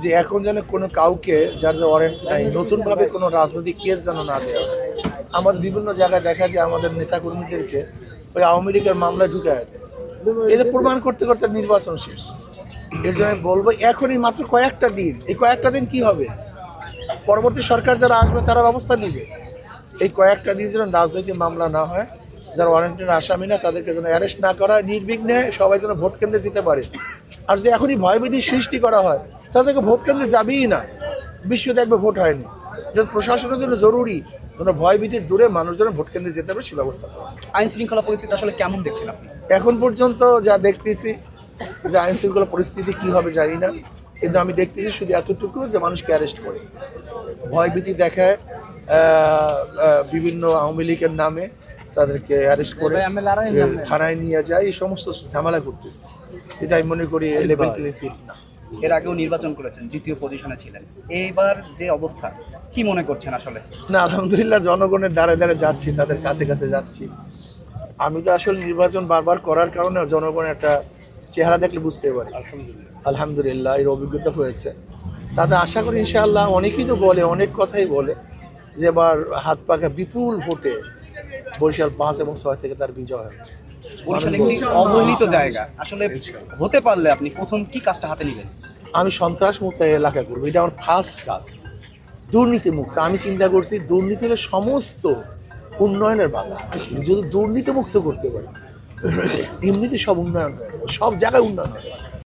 যে এখন যেন কোনো কাউকে যার ওয়ারেন্ট নাই, নতুনভাবে কোনো রাজনৈতিক কেস যেন না দেওয়া আমাদের বিভিন্ন জায়গায় দেখা যায় আমাদের নেতাকর্মীদেরকে ওই আওয়ামী লীগের মামলায় ঢুকে দেয়। এদের প্রমাণ করতে করতে নির্বাচন শেষ। এর জন্য বলব, এখনই মাত্র কয়েকটা দিন। এই কয়েকটা দিন কি হবে? পরবর্তী সরকার যারা আসবে, তারা ব্যবস্থা নেবে। এই কয়েকটা দিন যেন রাজনৈতিক মামলা না হয়। যারা ওয়ারেন্টের আসামি না তাদেরকে যেন অ্যারেস্ট না করা নির্বিঘ্নে সবাই যেন ভোট কেন্দ্রে যেতে পারে। আর যদি এখনই ভয়ভীতি সৃষ্টি করা হয় তাদেরকে ভোট কেন্দ্রে যাবেই না। বিশ্ব দেখবে ভোট হয়নি। এটা প্রশাসনের জন্য জরুরি। যেন ভয়ভীতির দূরে মানুষ যেন ভোট কেন্দ্রে যেতে পারে সে ব্যবস্থা করা। আইন শৃঙ্খলা পরিস্থিতি আসলে কেমন দেখছেন আপনি? এখন পর্যন্ত যা দেখতেছি যে আইন শৃঙ্খলা পরিস্থিতি কি হবে জানি না। কিন্তু আমি দেখতেছি শুধু এতটুকু যে মানুষকে অ্যারেস্ট করে। ভয়ভীতি দেখায় বিভিন্ন আওয়ামী লীগের নামে। তাদেরকে অ্যারেস্ট করে থানায় নিয়ে যায় এই সমস্ত ঝামেলা করতেছে এটা আমি মনে করি লেভেল ফিল্ড না এর আগেও নির্বাচন করেছেন দ্বিতীয় পজিশনে ছিলেন। এইবার যে অবস্থা কি মনে করছেন আসলে? না আলহামদুলিল্লাহ জনগণের দ্বারে দ্বারে যাচ্ছি তাদের কাছে কাছে যাচ্ছি। আমি তো আসলে নির্বাচন বারবার করার কারণে জনগণের একটা চেহারা দেখলে বুঝতে পারি। আলহামদুলিল্লাহ। এর অভিজ্ঞতা হয়েছে। তাতে আশা করি ইনশাআল্লাহ অনেকেই তো বলে অনেক কথাই বলে যে এবার হাত পাকা বিপুল ভোটে বরিশাল পাঁচ এবং ছয় থেকে তার বিজয় বরিশাল একটি অবহেলিত জায়গা। আসলে হতে পারলে আপনি প্রথম কি কাজটা হাতে নেবেন আমি সন্ত্রাস মুক্ত এলাকা করব। এটা আমার ফার্স্ট কাজ। দুর্নীতি মুক্ত। আমি চিন্তা করছি দুর্নীতি হলো সমস্ত উন্নয়নের বাধা। যদি দুর্নীতি মুক্ত করতে পারি এমনিতে সব উন্নয়ন হয়ে সব জায়গায় উন্নয়ন হবে